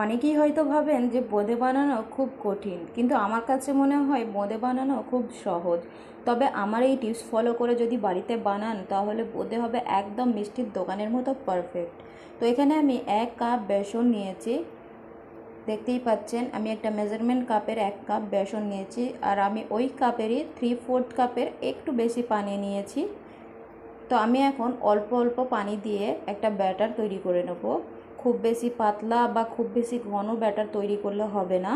অনেকেই হয়তো ভাবেন যে বোঁদে বানানো খুব কঠিন, কিন্তু আমার কাছে মনে হয় বোঁদে বানানো খুব সহজ। তবে আমার এই টিপস ফলো করে যদি বাড়িতে বানান, তাহলে বোঁদে হবে একদম মিষ্টির দোকানের মতো পারফেক্ট। তো এখানে আমি এক কাপ বেসন নিয়েছি। দেখতেই পাচ্ছেন, আমি একটা মেজারমেন্ট কাপের এক কাপ বেসন নিয়েছি, আর আমি ওই কাপেরই থ্রি ফোর্থ কাপের একটু বেশি পানি নিয়েছি। তো আমি এখন অল্প অল্প পানি দিয়ে একটা ব্যাটার তৈরি করে নেব। খুব বেশি পাতলা বা খুব বেশি ঘন ব্যাটার তৈরি করলে হবে না।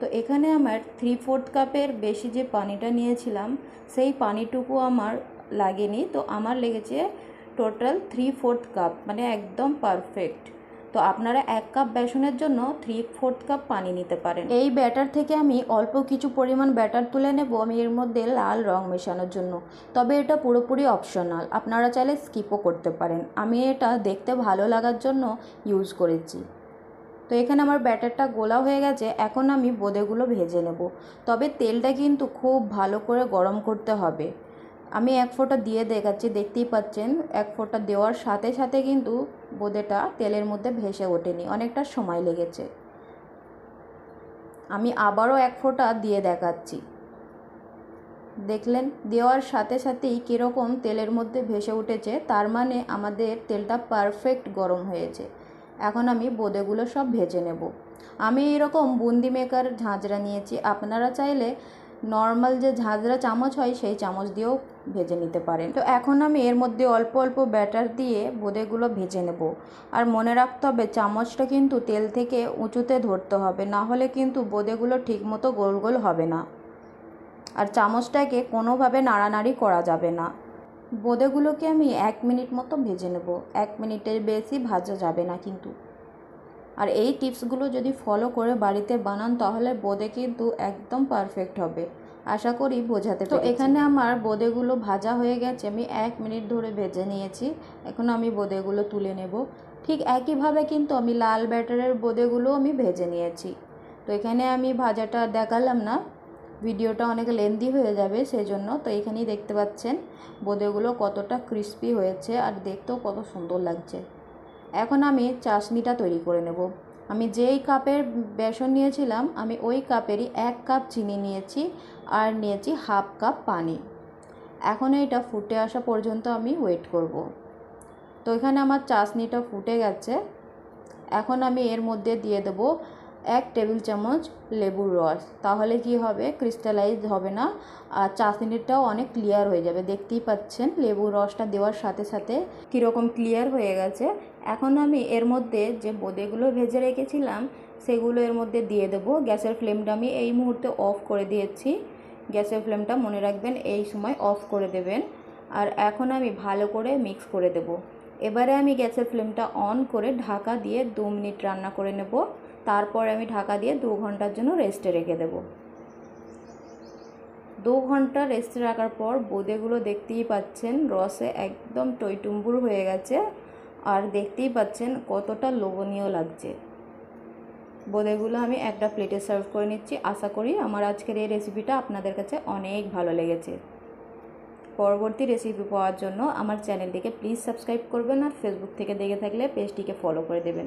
তো এখানে আমার থ্রি ফোর্থ কাপের বেশি যে পানিটা নিয়েছিলাম, সেই পানিটুকু আমার লাগেনি। তো আমার লেগেছে টোটাল থ্রি ফোর্থ কাপ মানে একদম পারফেক্ট তো আপনারা এক কাপ বেসনের জন্য থ্রি ফোর্থ কাপ পানি নিতে পারেন। এই ব্যাটার থেকে আমি অল্প কিছু পরিমাণ ব্যাটার তুলে নেব। আমি এর মধ্যে লাল রং মেশানোর জন্য। তবে এটা পুরোপুরি অপশনাল আপনারা চাইলে স্কিপও করতে পারেন। আমি এটা দেখতে ভালো লাগার জন্য ইউজ করেছি। তো এখানে আমার ব্যাটারটা গোলা হয়ে গেছে। এখন আমি বোঁদেগুলো ভেজে নেব। তবে তেলটা কিন্তু খুব ভালো করে গরম করতে হবে। আমি এক ফোঁটা দিয়ে দেখাচ্ছি, দেখতেই পাচ্ছেন, এক ফোঁটা দেওয়ার সাথে সাথে কিন্তু বোঁদেটা তেলের মধ্যে ভেসে ওঠেনি, অনেকটা সময় লেগেছে। আমি আবারও এক ফোঁটা দিয়ে দেখাচ্ছি। দেখলেন, দেওয়ার সাথে সাথেই কীরকম তেলের মধ্যে ভেসে উঠেছে, তার মানে আমাদের তেলটা পারফেক্ট গরম হয়েছে। এখন আমি বোঁদেগুলো সব ভেজে নেব। আমি এরকম বুন্দি মেকার ঝাঁঝরা নিয়েছি, আপনারা চাইলে নর্মাল যে ঝাঁঝরা চামচ হয়, সেই চামচ দিয়েও ভেজে নিতে পারেন। তো এখন আমি এর মধ্যে অল্প অল্প ব্যাটার দিয়ে বোঁদেগুলো ভেজে নেব। আর মনে রাখতে হবে, চামচটা কিন্তু তেল থেকে উঁচুতে ধরতে হবে, না হলে কিন্তু বোঁদেগুলো ঠিকমতো গোল গোল হবে না। আর চামচটাকে কোনোভাবে নাড়ানাড়ি করা যাবে না। বোঁদেগুলোকে আমি এক মিনিট মতো ভেজে নেব। এক মিনিটের বেশি ভাজা যাবে না কিন্তু। আর এই টিপসগুলো যদি ফলো করে বাড়িতে বানান তাহলে বোঁদে কিন্তু একদম পারফেক্ট হবে। আশা করি বোঝাতে তো এখানে আমার বোঁদেগুলো ভাজা হয়ে গেছে আমি এক মিনিট ধরে ভেজে নিয়েছি। এখন আমি বোঁদেগুলো তুলে নেব। ঠিক একইভাবে কিন্তু আমি লাল ব্যাটারের বোঁদেগুলো আমি ভেজে নিয়েছি। তো এখানে আমি ভাজাটা দেখালাম না। ভিডিওটা অনেক লেন্দি হয়ে যাবে সেই জন্য তো এখানেই দেখতে পাচ্ছেন বোঁদেগুলো কতটা ক্রিস্পি হয়েছে আর দেখতেও কত সুন্দর লাগছে। এখন আমি চাশনিটা তৈরি করে নেব। আমি যেই কাপের বেসন নিয়েছিলাম, আমি ওই কাপেরই এক কাপ চিনি নিয়েছি আর নিয়েছি হাফ কাপ পানি। এখন এটা ফুটে আসা পর্যন্ত আমি ওয়েট করব। তো এখানে আমার চাশনিটা ফুটে গেছে। এখন আমি এর মধ্যে দিয়ে দেবো এক টেবিল চামচ লেবুর রস। তাহলে কি হবে? ক্রিস্টালাইজ হবে না। আর চাশনিটাও অনেক ক্লিয়ার হয়ে যাবে। দেখতেই পাচ্ছেন, লেবুর রসটা দেওয়ার সাথে সাথে কীরকম ক্লিয়ার হয়ে গেছে। এখন আমি এর মধ্যে যে বোঁদেগুলো ভেজে রেখেছিলাম, সেগুলো এর মধ্যে দিয়ে দেবো। গ্যাসের ফ্লেমটা আমি এই মুহূর্তে অফ করে দিয়েছি। গ্যাসের ফ্লেমটা মনে রাখবেন, এই সময় অফ করে দেবেন। আর এখন আমি ভালো করে মিক্স করে দেব। এবারে আমি গ্যাসের ফ্লেমটা অন করে ঢাকা দিয়ে দু মিনিট রান্না করে নেব। তারপর আমি ঢাকা দিয়ে দু ঘণ্টার জন্য রেস্টে রেখে দেব। দু ঘণ্টা রেস্টে রাখার পর বোঁদেগুলো দেখতেই পাচ্ছেন রসে একদম টইটুম্বুর হয়ে গেছে আর দেখতেই পাচ্ছেন কতটা লোভনীয় লাগছে। বোঁদেগুলো আমি একটা প্লেটে সার্ভ করে নিচ্ছি। আশা করি আমার আজকের এই রেসিপিটা আপনাদের কাছে অনেক ভালো লেগেছে। পরবর্তী রেসিপি পাওয়ার জন্য আমার চ্যানেলটিকে প্লিজ সাবস্ক্রাইব করবেন আর ফেসবুক থেকে দেখে থাকলে পেজটিকে ফলো করে দেবেন।